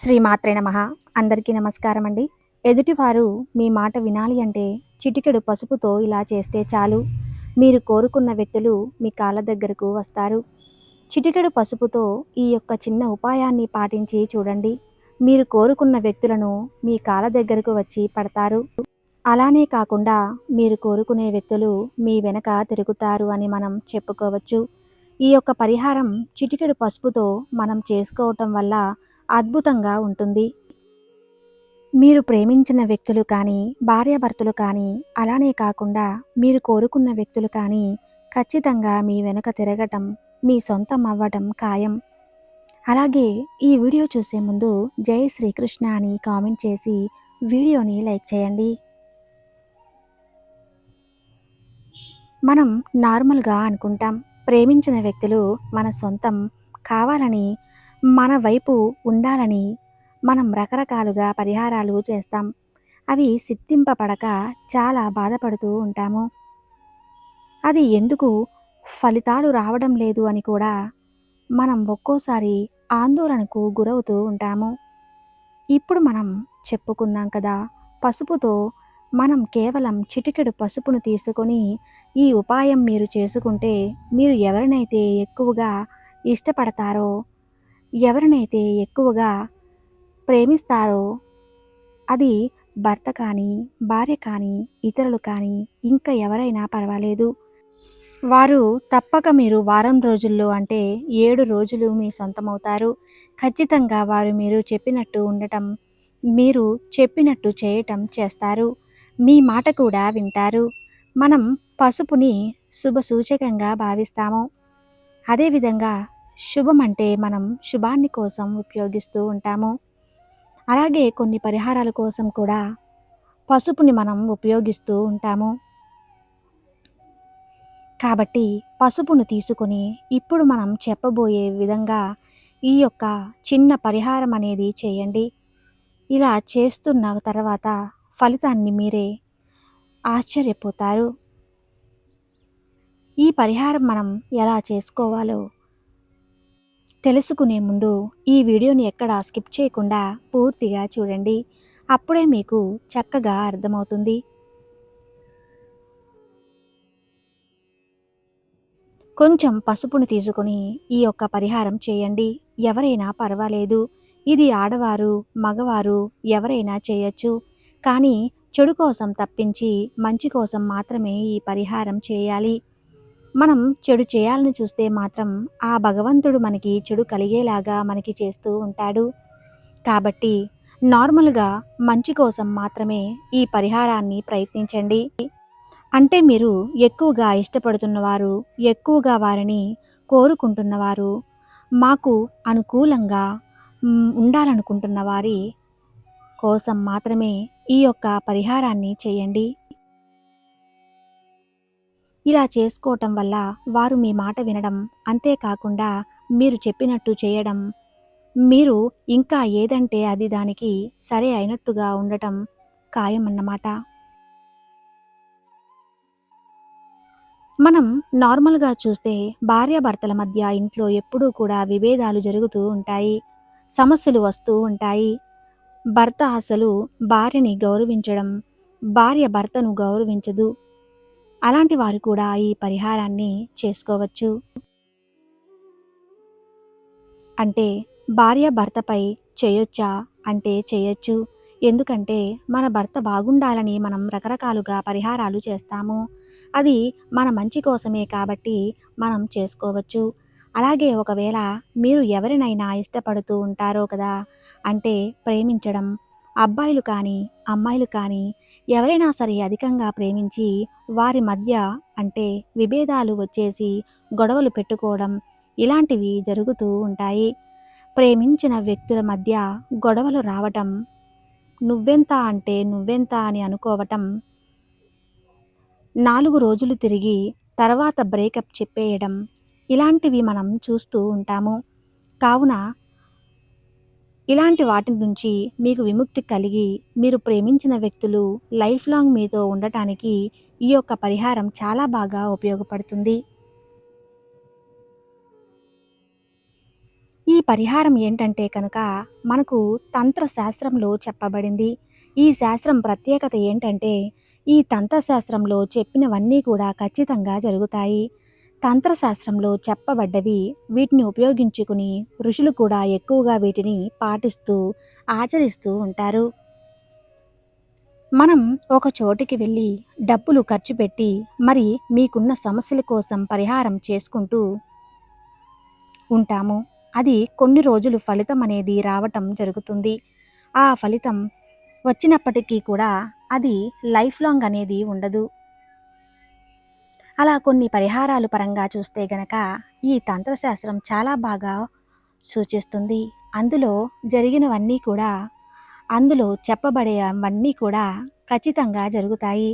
శ్రీమాత్రే నమ. అందరికీ నమస్కారం అండి ఎదుటివారు మీ మాట వినాలి అంటే చిటికెడు పసుపుతో ఇలా చేస్తే చాలు. మీరు కోరుకున్న వ్యక్తులు మీ కాళ్ళ దగ్గరకు వస్తారు. చిటికెడు పసుపుతో ఈ యొక్క చిన్న ఉపాయాన్ని పాటించి చూడండి. మీరు కోరుకున్న వ్యక్తులను మీ కాళ్ళ దగ్గరకు వచ్చి పడతారు. అలానే కాకుండా మీరు కోరుకునే వ్యక్తులు మీ వెనక తిరుగుతారు అని మనం చెప్పుకోవచ్చు. ఈ యొక్క పరిహారం చిటికెడు పసుపుతో మనం చేసుకోవటం వల్ల అద్భుతంగా ఉంటుంది. మీరు ప్రేమించిన వ్యక్తులు కానీ భార్యాభర్తలు కానీ అలానే కాకుండా మీరు కోరుకున్న వ్యక్తులు కానీ ఖచ్చితంగా మీ వెనుక తిరగటం మీ సొంతం అవ్వటం ఖాయం. అలాగే ఈ వీడియో చూసే ముందు జై శ్రీకృష్ణ అని కామెంట్ చేసి వీడియోని లైక్ చేయండి. మనం నార్మల్గా అనుకుంటాం ప్రేమించిన వ్యక్తులు మన సొంతం కావాలని మన వైపు ఉండాలని మనం రకరకాలుగా పరిహారాలు చేస్తాం. అవి సిద్ధింపబడక చాలా బాధపడుతూ ఉంటాము. అది ఎందుకు? ఫలితాలు రావడం లేదు అని కూడా మనం ఒక్కోసారి ఆందోళనకు గురవుతూ ఉంటాము. ఇప్పుడు మనం చెప్పుకున్నాం కదా పసుపుతో మనం కేవలం చిటికెడు పసుపును తీసుకొని ఈ ఉపాయం మీరు చేసుకుంటే మీరు ఎవరినైతే ఎక్కువగా ఇష్టపడతారో ఎవరినైతే ఎక్కువగా ప్రేమిస్తారో అది భర్త కానీ భార్య కానీ ఇతరులు కానీ ఇంకా ఎవరైనా పర్వాలేదు. వారు తప్పక మీరు వారం రోజుల్లో అంటే ఏడు రోజులు మీ సొంతమవుతారు. ఖచ్చితంగా వారు మీరు చెప్పినట్టు ఉండటం మీరు చెప్పినట్టు చేయటం చేస్తారు. మీ మాట కూడా వింటారు. మనం పసుపుని శుభ సూచకంగా భావిస్తాము. అదేవిధంగా శుభం అంటే మనం శుభాన్ని కోసం ఉపయోగిస్తూ ఉంటాము. అలాగే కొన్ని పరిహారాల కోసం కూడా పసుపుని మనం ఉపయోగిస్తూ ఉంటాము. కాబట్టి పసుపును తీసుకొని ఇప్పుడు మనం చెప్పబోయే విధంగా ఈ యొక్క చిన్న పరిహారం అనేది చేయండి. ఇలా చేస్తున్న తర్వాత ఫలితాన్ని మీరే ఆశ్చర్యపోతారు. ఈ పరిహారం మనం ఎలా చేసుకోవాలో తెలుసుకునే ముందు ఈ వీడియోని ఎక్కడ స్కిప్ చేయకుండా పూర్తిగా చూడండి. అప్పుడే మీకు చక్కగా అర్థమవుతుంది. కొంచెం పసుపును తీసుకుని ఈ యొక్క పరిహారం చేయండి. ఎవరైనా పర్వాలేదు. ఇది ఆడవారు మగవారు ఎవరైనా చేయొచ్చు. కానీ చెడు కోసం తప్పించి మంచి కోసం మాత్రమే ఈ పరిహారం చేయాలి. మనం చెడు చేయాలని చూస్తే మాత్రం ఆ భగవంతుడు మనకి చెడు కలిగేలాగా మనకి చేస్తూ ఉంటాడు. కాబట్టి నార్మల్గా మంచి కోసం మాత్రమే ఈ పరిహారాన్ని ప్రయత్నించండి. అంటే మీరు ఎక్కువగా ఇష్టపడుతున్నవారు ఎక్కువగా వారిని కోరుకుంటున్నవారు మాకు అనుకూలంగా ఉండాలనుకుంటున్న వారి కోసం మాత్రమే ఈ యొక్క పరిహారాన్ని చేయండి. ఇలా చేసుకోవటం వల్ల వారు మీ మాట వినడం అంతేకాకుండా మీరు చెప్పినట్టు చేయడం. మీరు ఇంకా ఏదంటే అది దానికి సరే అయినట్టుగా ఉండటం ఖాయమన్నమాట. మనం నార్మల్గా చూస్తే భార్యాభర్తల మధ్య ఇంట్లో ఎప్పుడూ కూడా విభేదాలు జరుగుతూ ఉంటాయి. సమస్యలు వస్తూ ఉంటాయి. భర్త అసలు భార్యని గౌరవించడం భార్య భర్తను గౌరవించదు. అలాంటి వారు కూడా ఈ పరిహారాన్ని చేసుకోవచ్చు. అంటే భార్య భర్తపై చేయొచ్చా? అంటే చేయొచ్చు. ఎందుకంటే మన భర్త బాగుండాలని మనం రకరకాలుగా పరిహారాలు చేస్తాము. అది మన మంచి కోసమే కాబట్టి మనం చేసుకోవచ్చు. అలాగే ఒకవేళ మీరు ఎవరినైనా ఇష్టపడుతూ ఉంటారో కదా? అంటే ప్రేమించడం అబ్బాయిలు కానీ అమ్మాయిలు కానీ ఎవరైనా సరే అధికంగా ప్రేమించి వారి మధ్య అంటే విభేదాలు వచ్చేసి గొడవలు పెట్టుకోవడం ఇలాంటివి జరుగుతూ ఉంటాయి. ప్రేమించిన వ్యక్తుల మధ్య గొడవలు రావటం నువ్వెంత అంటే నువ్వెంత అని అనుకోవటం నాలుగు రోజులు తిరిగి తర్వాత బ్రేకప్ చెప్పేయడం ఇలాంటివి మనం చూస్తూ ఉంటాము. కావున ఇలాంటి వాటి నుంచి మీకు విముక్తి కలిగి మీరు ప్రేమించిన వ్యక్తులు లైఫ్ లాంగ్ మీతో ఉండటానికి ఈ యొక్క పరిహారం చాలా బాగా ఉపయోగపడుతుంది. ఈ పరిహారం ఏంటంటే కనుక మనకు తంత్రశాస్త్రంలో చెప్పబడింది. ఈ శాస్త్రం ప్రత్యేకత ఏంటంటే ఈ తంత్రశాస్త్రంలో చెప్పినవన్నీ కూడా ఖచ్చితంగా జరుగుతాయి. తంత్రశాస్త్రంలో చెప్పబడ్డవి. వీటిని ఉపయోగించుకుని ఋషులు కూడా ఎక్కువగా వీటిని పాటిస్తూ ఆచరిస్తూ ఉంటారు. మనం ఒక చోటికి వెళ్ళి డబ్బులు ఖర్చు పెట్టి మరి మీకున్న సమస్యల కోసం పరిహారం చేసుకుంటూ ఉంటాము. అది కొన్ని రోజులు ఫలితం అనేది రావటం జరుగుతుంది. ఆ ఫలితం వచ్చినప్పటికీ కూడా అది లైఫ్ లాంగ్ అనేది ఉండదు. అలా కొన్ని పరిహారాలు పరంగా చూస్తే గనక ఈ తంత్రశాస్త్రం చాలా బాగా సూచిస్తుంది. అందులో జరిగినవన్నీ కూడా అందులో చెప్పబడేవన్నీ కూడా ఖచ్చితంగా జరుగుతాయి.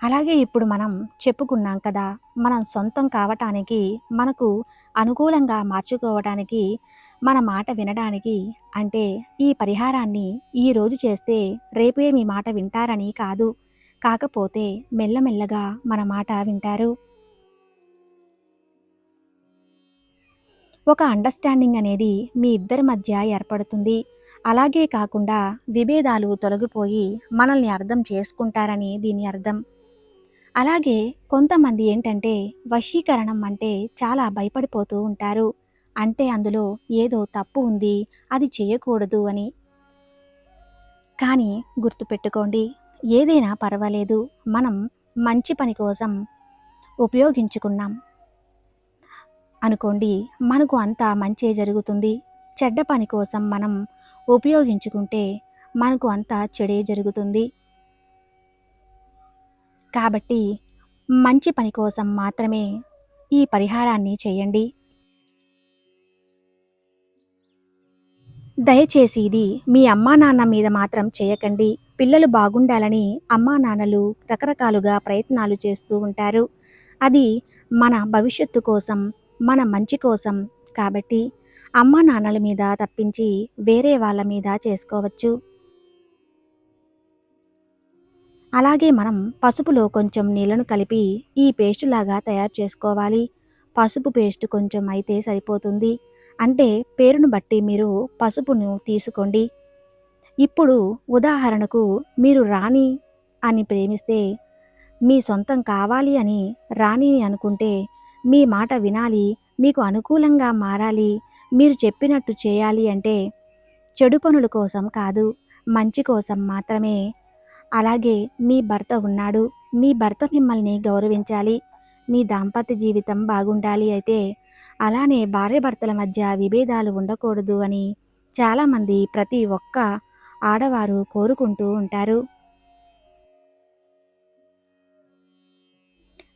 అలాగే ఇప్పుడు మనం చెప్పుకున్నాం కదా మనం సొంతం కావటానికి మనకు అనుకూలంగా మార్చుకోవటానికి మన మాట వినడానికి అంటే ఈ పరిహారాన్ని ఈ రోజు చేస్తే రేపే మీ మాట వింటారని కాదు. కాకపోతే మెల్లమెల్లగా మన మాట వింటారు. ఒక అండర్స్టాండింగ్ అనేది మీ ఇద్దరి మధ్య ఏర్పడుతుంది. అలాగే కాకుండా విభేదాలు తొలగిపోయి మనల్ని అర్థం చేసుకుంటారని దీని అర్థం. అలాగే కొంతమంది ఏంటంటే వశీకరణం అంటే చాలా భయపడిపోతూ ఉంటారు. అంటే అందులో ఏదో తప్పు ఉంది అది చేయకూడదు అని. కానీ గుర్తుపెట్టుకోండి ఏదైనా పర్వాలేదు మనం మంచి పని కోసం ఉపయోగించుకున్నాం. అనుకోండి మనకు అంతా మంచే జరుగుతుంది. చెడ్డ పని కోసం మనం ఉపయోగించుకుంటే మనకు అంతా చెడే జరుగుతుంది. కాబట్టి మంచి పని కోసం మాత్రమే ఈ పరిహారాన్ని చేయండి. దయచేసి ఇది మీ అమ్మా నాన్న మీద మాత్రం చేయకండి. పిల్లలు బాగుండాలని అమ్మా నాన్నలు రకరకాలుగా ప్రయత్నాలు చేస్తూ ఉంటారు. అది మన భవిష్యత్తు కోసం మన మంచి కోసం కాబట్టి అమ్మా నాన్నల మీద తప్పించి వేరే వాళ్ళ మీద చేసుకోవచ్చు. అలాగే మనం పసుపులో కొంచెం నీళ్ళను కలిపి ఈ పేస్ట్ లాగా తయారు చేసుకోవాలి. పసుపు పేస్ట్ కొంచెం అయితే సరిపోతుంది. అంటే పేరును బట్టి మీరు పసుపును తీసుకోండి. ఇప్పుడు ఉదాహరణకు మీరు రాణి అని ప్రేమిస్తే మీ సొంతం కావాలి అని రాణిని అనుకుంటే మీ మాట వినాలి మీకు అనుకూలంగా మారాలి మీరు చెప్పినట్టు చేయాలి అంటే చెడు పనుల కోసం కాదు మంచి కోసం మాత్రమే. అలాగే మీ భర్త ఉన్నాడు మీ భర్త మిమ్మల్ని గౌరవించాలి మీ దాంపత్య జీవితం బాగుండాలి అయితే అలానే భార్యాభర్తల మధ్య విభేదాలు ఉండకూడదు అని చాలామంది ప్రతి ఒక్క ఆడవారు కోరుకుంటూ ఉంటారు.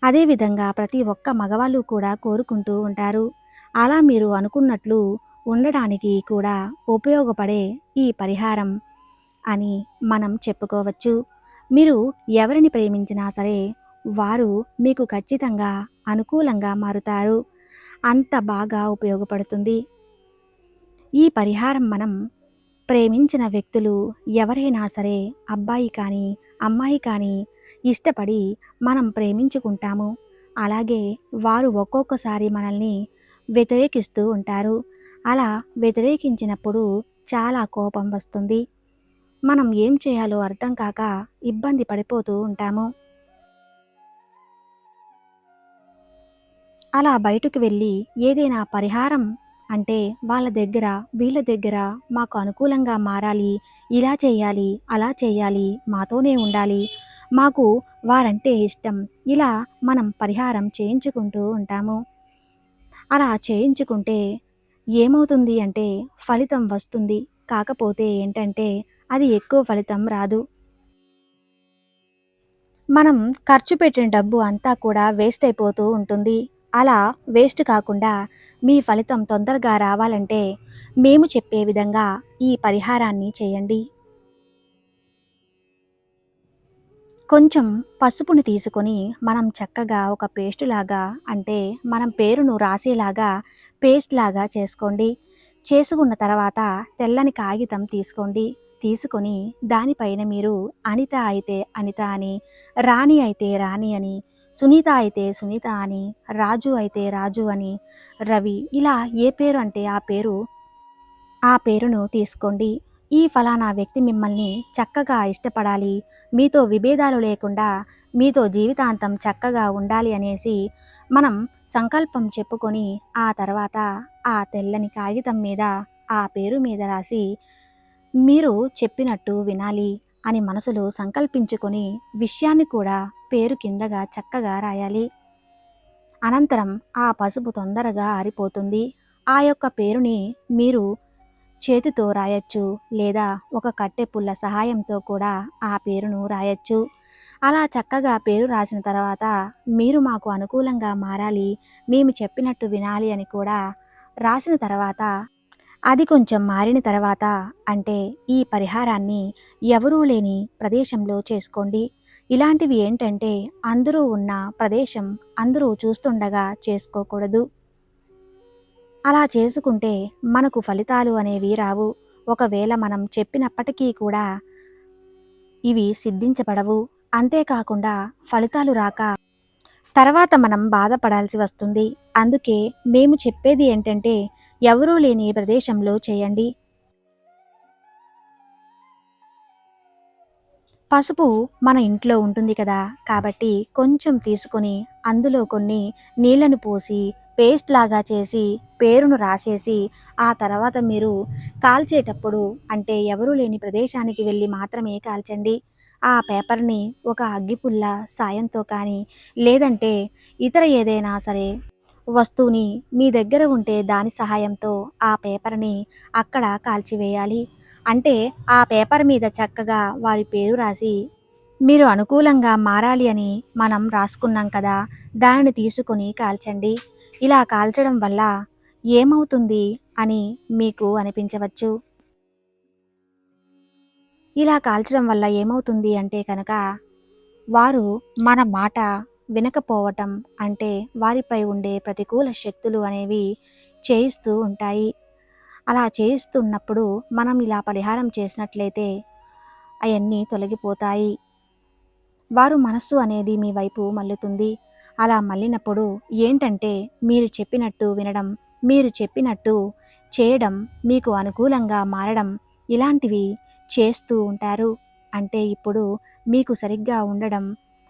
అదేవిధంగా ప్రతి ఒక్క మగవాళ్ళు కూడా కోరుకుంటూ ఉంటారు. అలా మీరు అనుకున్నట్లు ఉండడానికి కూడా ఉపయోగపడే ఈ పరిహారం అని మనం చెప్పుకోవచ్చు. మీరు ఎవరిని ప్రేమించినా సరే వారు మీకు ఖచ్చితంగా అనుకూలంగా మారుతారు. అంత బాగా ఉపయోగపడుతుంది. ఈ పరిహారం మనం ప్రేమించిన వ్యక్తులు ఎవరైనా సరే అబ్బాయి కానీ అమ్మాయి కానీ ఇష్టపడి మనం ప్రేమించుకుంటాము. అలాగే వారు ఒక్కొక్కసారి మనల్ని వ్యతిరేకిస్తూ ఉంటారు. అలా వ్యతిరేకించినప్పుడు చాలా కోపం వస్తుంది. మనం ఏం చేయాలో అర్థం కాక ఇబ్బంది పడిపోతూ ఉంటాము. అలా బయటకు వెళ్ళి ఏదైనా పరిహారం అంటే వాళ్ళ దగ్గర వీళ్ళ దగ్గర మాకు అనుకూలంగా మారాలి ఇలా చేయాలి అలా చేయాలి మాతోనే ఉండాలి. మాకు వారంటే ఇష్టం. ఇలా మనం పరిహారం చేయించుకుంటూ ఉంటాము. అలా చేయించుకుంటే ఏమవుతుంది అంటే ఫలితం వస్తుంది. కాకపోతే ఏంటంటే అది ఎక్కువ ఫలితం రాదు. మనం ఖర్చు పెట్టిన డబ్బు అంతా కూడా వేస్ట్ అయిపోతూ ఉంటుంది. అలా వేస్ట్ కాకుండా మీ ఫలితం తొందరగా రావాలంటే మేము చెప్పే విధంగా ఈ పరిహారాన్ని చేయండి. కొంచెం పసుపుని తీసుకొని మనం చక్కగా ఒక పేస్ట్ లాగా అంటే మనం పేరును రాసేలాగా పేస్ట్ లాగా చేసుకోండి. చేసుకున్న తర్వాత తెల్లని కాగితం తీసుకోండి. తీసుకొని దానిపైన మీరు అనిత అయితే అనిత అని రాణి అయితే రాణి అని సునీత అయితే సునీత అని రాజు అయితే రాజు అని రవి ఇలా ఏ పేరు అంటే ఆ పేరు ఆ పేరును తీసుకోండి. ఈ ఫలానా వ్యక్తి మిమ్మల్ని చక్కగా ఇష్టపడాలి. మీతో విభేదాలు లేకుండా మీతో జీవితాంతం చక్కగా ఉండాలి అనేసి మనం సంకల్పం చెప్పుకొని ఆ తర్వాత ఆ తెల్లని కాగితం మీద ఆ పేరు మీద రాసి మీరు చెప్పినట్టు వినాలి అని మనసులో సంకల్పించుకొని విషయాన్ని కూడా పేరు కిందగా చక్కగా రాయాలి. అనంతరం ఆ పసుపు తొందరగా ఆరిపోతుంది. ఆ యొక్క పేరుని మీరు చేతితో రాయొచ్చు లేదా ఒక కట్టె పుల్ల సహాయంతో కూడా ఆ పేరును రాయొచ్చు. అలా చక్కగా పేరు రాసిన తర్వాత మీరు మాకు అనుకూలంగా మారాలి మేము చెప్పినట్టు వినాలి అని కూడా రాసిన తర్వాత అది కొంచెం మారిన తర్వాత అంటే ఈ పరిహారాన్ని ఎవరూ లేని ప్రదేశంలో చేసుకోండి. ఇలాంటివి ఏంటంటే అందరూ ఉన్న ప్రదేశం అందరూ చూస్తుండగా చేసుకోకూడదు. అలా చేసుకుంటే మనకు ఫలితాలు అనేవి రావు. ఒకవేళ మనం చెప్పినప్పటికీ కూడా ఇవి సిద్ధించబడవు. అంతేకాకుండా ఫలితాలు రాక తర్వాత మనం బాధపడాల్సి వస్తుంది. అందుకే మేము చెప్పేది ఏంటంటే ఎవరూ లేని ప్రదేశంలో చేయండి. పసుపు మన ఇంట్లో ఉంటుంది కదా కాబట్టి కొంచెం తీసుకొని అందులో కొన్ని నీళ్ళను పోసి పేస్ట్ లాగా చేసి పేరును రాసేసి ఆ తర్వాత మీరు కాల్చేటప్పుడు అంటే ఎవరూ లేని ప్రదేశానికి వెళ్ళి మాత్రమే కాల్చండి. ఆ పేపర్ని ఒక అగ్గిపుల్ల సాయంతో కానీ లేదంటే ఇతర ఏదైనా సరే వస్తువుని మీ దగ్గర ఉంటే దాని సహాయంతో ఆ పేపర్ని అక్కడ కాల్చివేయాలి. అంటే ఆ పేపర్ మీద చక్కగా వారి పేరు రాసి మీరు అనుకూలంగా మారాలి అని మనం రాసుకున్నాం కదా దానిని తీసుకొని కాల్చండి. ఇలా కాల్చడం వల్ల ఏమవుతుంది అని మీకు అనిపించవచ్చు? ఇలా కాల్చడం వల్ల ఏమవుతుంది అంటే కనుక వారు మన మాట వినకపోవటం అంటే వారిపై ఉండే ప్రతికూల శక్తులు అనేవి చేయిస్తూ ఉంటాయి. అలా చేయిస్తున్నప్పుడు మనం ఇలా పరిహారం చేసినట్లయితే అవన్నీ తొలగిపోతాయి. వారు మనస్సు అనేది మీ వైపు మల్లుతుంది అలా మళ్ళినప్పుడు ఏంటంటే మీరు చెప్పినట్టు వినడం మీరు చెప్పినట్టు చేయడం మీకు అనుకూలంగా మారడం ఇలాంటివి చేస్తూ ఉంటారు. అంటే ఇప్పుడు మీకు సరిగ్గా ఉండడం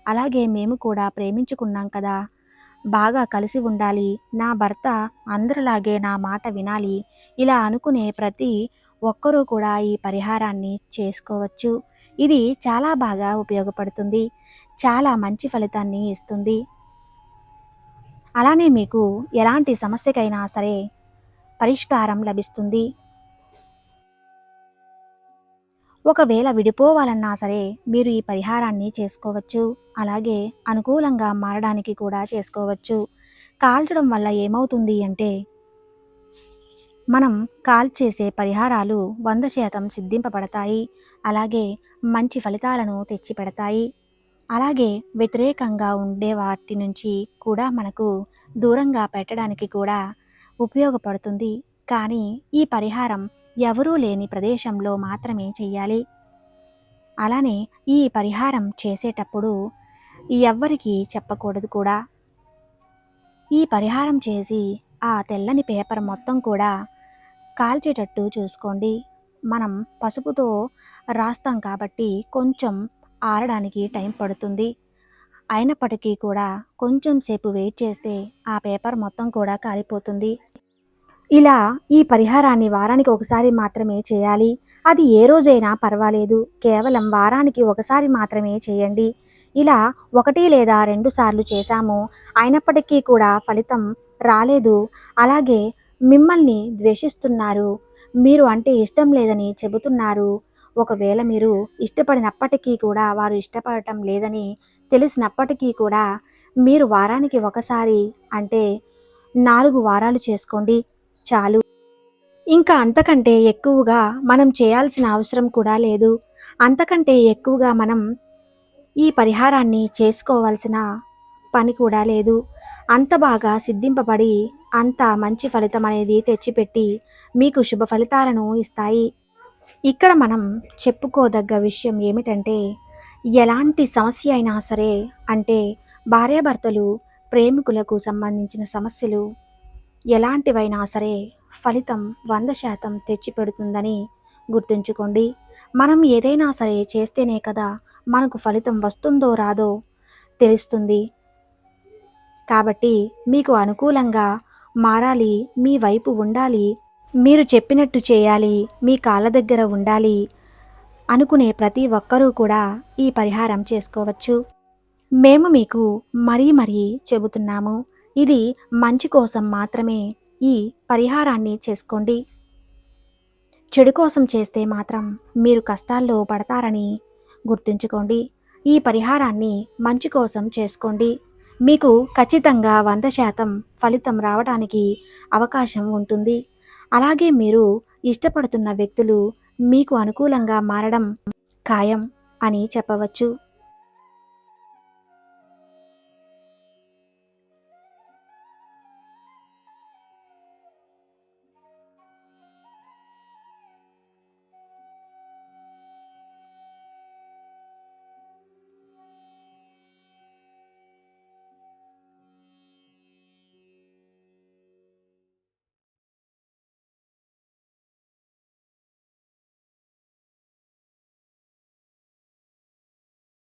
అలాగే మేము కూడా ప్రేమించుకున్నాం కదా బాగా కలిసి ఉండాలి నా భర్త అందరిలాగే నా మాట వినాలి ఇలా అనుకునే ప్రతి ఒక్కరూ కూడా ఈ పరిహారాన్ని చేసుకోవచ్చు. ఇది చాలా బాగా ఉపయోగపడుతుంది. చాలా మంచి ఫలితాన్ని ఇస్తుంది. అలానే మీకు ఎలాంటి సమస్యకైనా సరే పరిష్కారం లభిస్తుంది. ఒకవేళ విడిపోవాలన్నా సరే మీరు ఈ పరిహారాన్ని చేసుకోవచ్చు. అలాగే అనుకూలంగా మారడానికి కూడా చేసుకోవచ్చు. కాల్చడం వల్ల ఏమవుతుంది అంటే మనం కాల్ చేసే పరిహారాలు వంద శాతం సిద్ధింపబడతాయి. అలాగే మంచి ఫలితాలను తెచ్చిపెడతాయి. అలాగే వ్యతిరేకంగా ఉండే వాటి నుంచి కూడా మనకు దూరంగా పెట్టడానికి కూడా ఉపయోగపడుతుంది. కానీ ఈ పరిహారం ఎవరూ లేని ప్రదేశంలో మాత్రమే చేయాలి అలానే ఈ పరిహారం చేసేటప్పుడు ఎవ్వరికీ చెప్పకూడదు కూడా. ఈ పరిహారం చేసి ఆ తెల్లని పేపర్ మొత్తం కూడా కాల్చేటట్టు చూసుకోండి. మనం పసుపుతో రాస్తాం కాబట్టి కొంచెం ఆరడానికి టైం పడుతుంది. అయినప్పటికీ కూడా కొంచెం సేపు వెయిట్ చేస్తే ఆ పేపర్ మొత్తం కూడా కాలిపోతుంది. ఇలా ఈ పరిహారాన్ని వారానికి ఒకసారి మాత్రమే చేయాలి. అది ఏ రోజైనా పర్వాలేదు. కేవలం వారానికి ఒకసారి మాత్రమే చేయండి. ఇలా ఒకటి లేదా రెండు సార్లు చేశాము. అయినప్పటికీ కూడా ఫలితం రాలేదు. అలాగే మిమ్మల్ని ద్వేషిస్తున్నారు. మీరు అంటే ఇష్టం లేదని చెబుతున్నారు. ఒకవేళ మీరు ఇష్టపడినప్పటికీ కూడా వారు ఇష్టపడటం లేదని తెలిసినప్పటికీ కూడా మీరు వారానికి ఒకసారి అంటే నాలుగు వారాలు చేసుకోండి. చాలు. ఇంకా అంతకంటే ఎక్కువగా మనం చేయాల్సిన అవసరం కూడా లేదు. అంతకంటే ఎక్కువగా మనం ఈ పరిహారాన్ని చేసుకోవాల్సిన పని కూడా లేదు. అంత బాగా సిద్ధింపబడి అంత మంచి ఫలితం అనేది తెచ్చిపెట్టి మీకు శుభ ఫలితాలను ఇస్తాయి. ఇక్కడ మనం చెప్పుకోదగ్గ విషయం ఏమిటంటే ఎలాంటి సమస్య అయినా సరే అంటే భార్యాభర్తలు ప్రేమికులకు సంబంధించిన సమస్యలు ఎలాంటివైనా సరే ఫలితం వంద శాతం తెచ్చిపెడుతుందని గుర్తుంచుకోండి. మనం ఏదైనా సరే చేస్తేనే కదా మనకు ఫలితం వస్తుందో రాదో తెలుస్తుంది. కాబట్టి మీకు అనుకూలంగా మారాలి మీ వైపు ఉండాలి మీరు చెప్పినట్టు చేయాలి మీ కాళ్ళ దగ్గర ఉండాలి అనుకునే ప్రతి ఒక్కరూ కూడా ఈ పరిహారం చేసుకోవచ్చు. మేము మీకు మరీ మరీ చెబుతున్నాము ఇది మంచి కోసం మాత్రమే ఈ పరిహారాన్ని చేసుకోండి. చెడు కోసం చేస్తే మాత్రం మీరు కష్టాల్లో పడతారని గుర్తుంచుకోండి. ఈ పరిహారాన్ని మంచి కోసం చేసుకోండి. మీకు ఖచ్చితంగా వంద శాతం ఫలితం రావడానికి అవకాశం ఉంటుంది. అలాగే మీరు ఇష్టపడుతున్న వ్యక్తులు మీకు అనుకూలంగా మారడం ఖాయం అని చెప్పవచ్చు.